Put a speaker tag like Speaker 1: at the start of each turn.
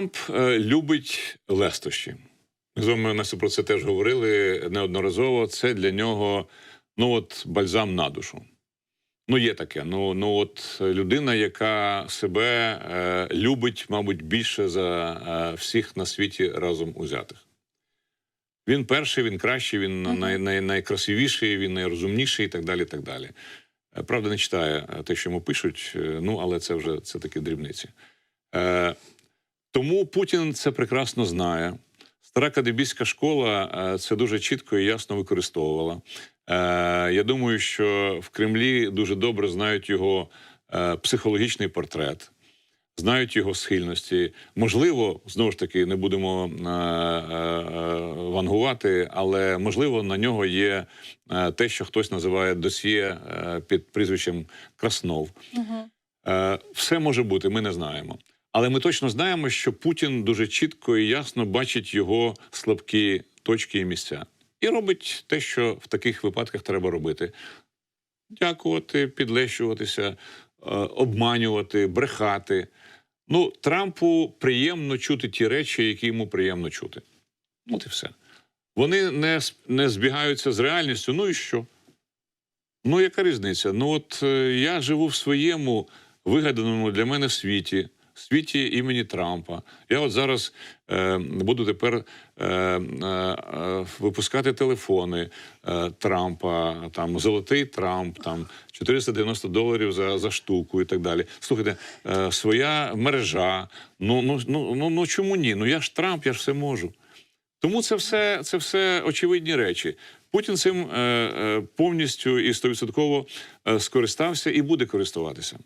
Speaker 1: Трамп е, любить лестощі. Ми з вами Настя, про це теж говорили неодноразово. Це для нього ну от бальзам на душу. Ну, є таке. Ну, ну от людина, яка себе е, любить, мабуть, більше за е, всіх на світі разом узятих. Він перший, він кращий, він
Speaker 2: Мгм.
Speaker 1: най, най, найкрасивіший, він найрозумніший і так далі. так далі. Правда, не читає е, те, що йому пишуть, е, ну але це вже це такі дрібниці. Е, тому Путін це прекрасно знає. Стара кадебійська школа е, це дуже чітко і ясно використовувала. Е, я думаю, що в Кремлі дуже добре знають його е, психологічний портрет, знають його схильності. Можливо, знову ж таки, не будемо вангувати, але можливо на нього є те, що хтось називає досьє під прізвищем Краснов.
Speaker 2: Угу.
Speaker 1: Все може бути, ми не знаємо. Але ми точно знаємо, що Путін дуже чітко і ясно бачить його слабкі точки і місця. І робить те, що в таких випадках треба робити: дякувати, підлещуватися, е, обманювати, брехати. Ну, Трампу приємно чути ті речі, які йому приємно чути. От і все. Вони не, не збігаються з реальністю. Ну і що? Ну, яка різниця? Ну, от е, я живу в своєму вигаданому для мене світі, світі імені Трампа. Я от зараз е, буду тепер е, е, випускати телефони е, Трампа, там золотий Трамп, там 490 доларів за, за штуку і так далі. Слухайте, е, своя мережа. Ну, ну, ну, ну, ну чому ні? Ну я ж Трамп, я ж все можу. Тому це все, це все очевидні речі. Путін цим е, е, повністю і стовідсотково е, скористався і буде користуватися.